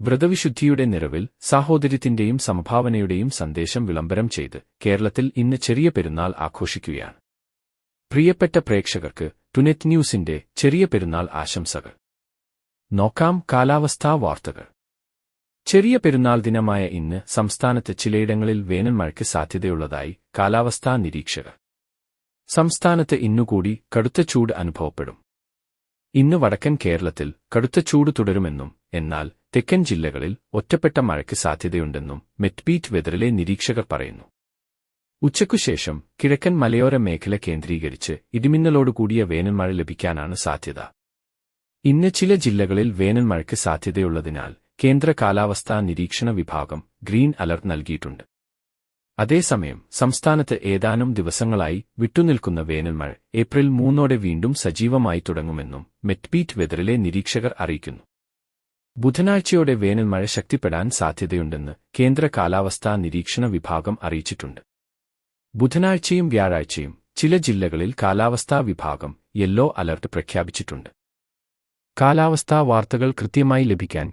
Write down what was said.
വ്രതവിശുദ്ധിയുടെ നിറവിൽ സാഹോദര്യത്തിന്റെയും സംഭാവനയുടെയും സന്ദേശം വിളംബരം ചെയ്ത് കേരളത്തിൽ ഇന്ന് ചെറിയ പെരുന്നാൾ ആഘോഷിക്കുകയാണ്. പ്രിയപ്പെട്ട പ്രേക്ഷകർക്ക് ടുനെറ്റ് ന്യൂസിന്റെ ചെറിയ പെരുന്നാൾ ആശംസകൾ. നോക്കാം കാലാവസ്ഥാ വാർത്തകൾ. ചെറിയ പെരുന്നാൾ ദിനമായ ഇന്ന് സംസ്ഥാനത്ത് ചിലയിടങ്ങളിൽ വേനൽ മഴയ്ക്ക് സാധ്യതയുള്ളതായി കാലാവസ്ഥാ നിരീക്ഷകർ. സംസ്ഥാനത്ത് ഇന്നുകൂടി കടുത്ത ചൂട് അനുഭവപ്പെടും. ഇന്ന് വടക്കൻ കേരളത്തിൽ കടുത്ത ചൂട് തുടരുമെന്നും എന്നാൽ തെക്കൻ ജില്ലകളിൽ ഒറ്റപ്പെട്ട മഴയ്ക്ക് സാധ്യതയുണ്ടെന്നും മെറ്റ്ബീറ്റ് വെതറിലെ നിരീക്ഷകർ പറയുന്നു. ഉച്ചയ്ക്കുശേഷം കിഴക്കൻ മലയോര മേഖല കേന്ദ്രീകരിച്ച് ഇടിമിന്നലോടുകൂടിയ വേനൽമഴ ലഭിക്കാനാണ് സാധ്യത. ഇന്ന് ചില ജില്ലകളിൽ വേനൽ മഴയ്ക്ക് സാധ്യതയുള്ളതിനാൽ കേന്ദ്ര കാലാവസ്ഥാ നിരീക്ഷണ വിഭാഗം ഗ്രീൻ അലർട്ട് നൽകിയിട്ടുണ്ട്. അതേസമയം സംസ്ഥാനത്ത് ഏതാനും ദിവസങ്ങളായി വിട്ടുനിൽക്കുന്ന വേനൽമഴ ഏപ്രിൽ മൂന്നോടെ വീണ്ടും സജീവമായി തുടങ്ങുമെന്നും മെറ്റ്ബീറ്റ് വെതറിലെ നിരീക്ഷകർ അറിയിക്കുന്നു. ബുധനാഴ്ചയോടെ വേനൽമഴ ശക്തിപ്പെടാൻ സാധ്യതയുണ്ടെന്ന് കേന്ദ്ര കാലാവസ്ഥാ നിരീക്ഷണ വിഭാഗം അറിയിച്ചിട്ടുണ്ട്. ബുധനാഴ്ചയും വ്യാഴാഴ്ചയും ചില ജില്ലകളിൽ കാലാവസ്ഥാ വിഭാഗം യെല്ലോ അലർട്ട് പ്രഖ്യാപിച്ചിട്ടുണ്ട്. കാലാവസ്ഥാ വാർത്തകൾ കൃത്യമായി ലഭിക്കാൻ